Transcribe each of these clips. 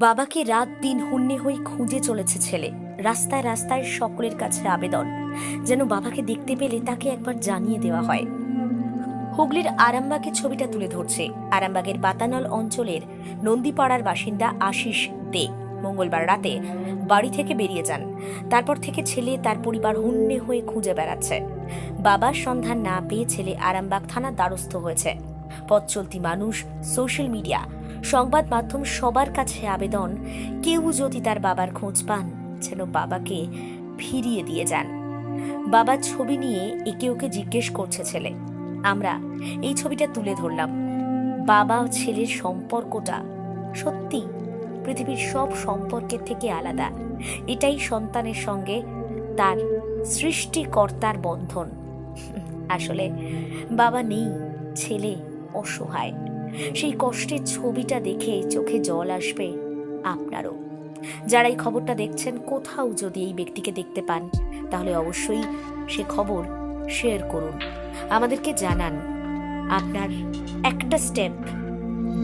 বাবাকে রাত দিন হুন্নে হয়ে খুঁজে চলেছে ছেলে। রাস্তায় রাস্তায় সকলের কাছে আবেদন। যেন বাবাকে দেখতে পেলে তাকে একবার জানিয়ে দেওয়া হয়। হুগলির আরামবাগের ছবিটা তুলে ধরছে। আরামবাগের বাতানল অঞ্চলের নন্দীপাড়ার বাসিন্দা আশিস দে। মঙ্গলবার রাতে বাড়ি থেকে বেরিয়ে যান। তারপর থেকে ছেলে তার পরিবার হুন্নে হয়ে খুঁজে বেড়াচ্ছে। বাবার সন্ধান না পেয়ে ছেলে আরামবাগ থানার দ্বারস্থ হয়েছে। পথ চলতি মানুষ, সোশ্যাল মিডিয়া সংবাদ মাধ্যম সবার কাছে আবেদন, কেউ যদি তার বাবার খোঁজ পান, যেন বাবাকে ফিরিয়ে দিয়ে যান। বাবার ছবি নিয়ে একে ওকে জিজ্ঞেস করছে ছেলে। আমরা এই ছবিটা তুলে ধরলাম। বাবা ছেলের সম্পর্কটা সত্যি পৃথিবীর সব সম্পর্কের থেকে আলাদা। এটাই সন্তানের সঙ্গে তার সৃষ্টিকর্তার বন্ধন। আসলে বাবা নেই, ছেলে অসহায়। সেই কষ্টের ছবিটা দেখে চোখে জল আসবে আপনারও। যারা এই খবরটা দেখছেন, কোথাও যদি এই ব্যক্তিকে দেখতে পান, তাহলে অবশ্যই সে খবর শেয়ার করুন। আমাদেরকে জানান, আপনার একটা স্টেপ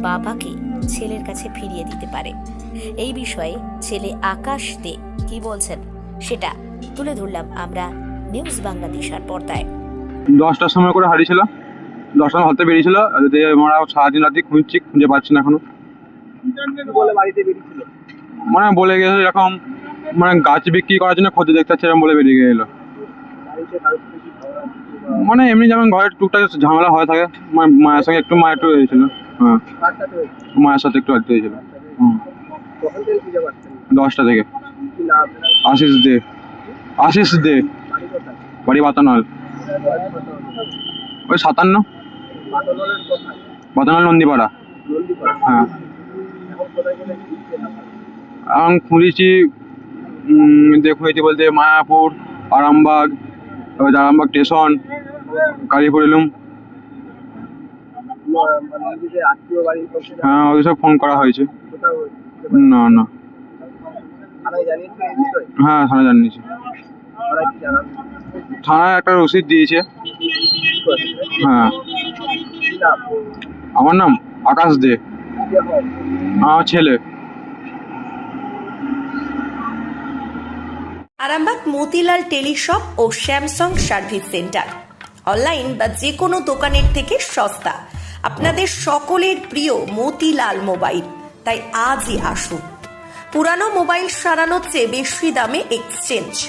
বাবাকে ছেলের কাছে ফিরিয়ে দিতে পারে। এই বিষয়ে ছেলে আকাশ দে কি বলছেন, সেটা তুলে ধরলাম আমরা নিউজ বাংলাদেশের পর্দায়। দশটার সময় করে হারিয়েছিল? দশটার হতে বেরিয়েছিল দিয়ে আমরা সারাদিন রাতে খুঁজছি খুঁজে পাচ্ছি না এখনও। মানে বলে গেছে এরকম মানে গাছ বিক্রি করার জন্য খোঁজে দেখতে এরকম বলে বেরিয়ে গেলো। মানে এমনি যেমন ঘরের টুকটাক ঝামেলা হয়ে থাকে মানে মায়ের সঙ্গে একটু মায়ের একটু হয়েছিল হ্যাঁ? মায়ের সাথে একটু আলতে হয়েছিল হুম। দশটা থেকে। আশিস দে। আশিস দে। বাড়ি বাতানল। হবে? ওই সাতান্ন। বাদলের নন্দীপাড়া। হ্যাঁ। খুঁজেছি বলতে মায়াপুর, আরামবাগ আরামবাগ স্টেশন, কালীপুর এলুম। হ্যাঁ ওইসব ফোন করা হয়েছে? না না। হ্যাঁ থানা জানিয়েছি। থানায় একটা রসিদ দিয়েছে। হ্যাঁ। আমার নাম আকাশ দে। আমার ছেলে। আরামবাগ মতিলাল টেলিশপ ও স্যামসাং সার্ভিস সেন্টার। অনলাইন বা যে কোনো দোকানের থেকে সস্তা। আপনাদের সকলের প্রিয় মতিলাল মোবাইল। তাই আজই আসুন। পুরানো মোবাইল সারানোর চেয়ে বেশি দামে এক্সচেঞ্জ।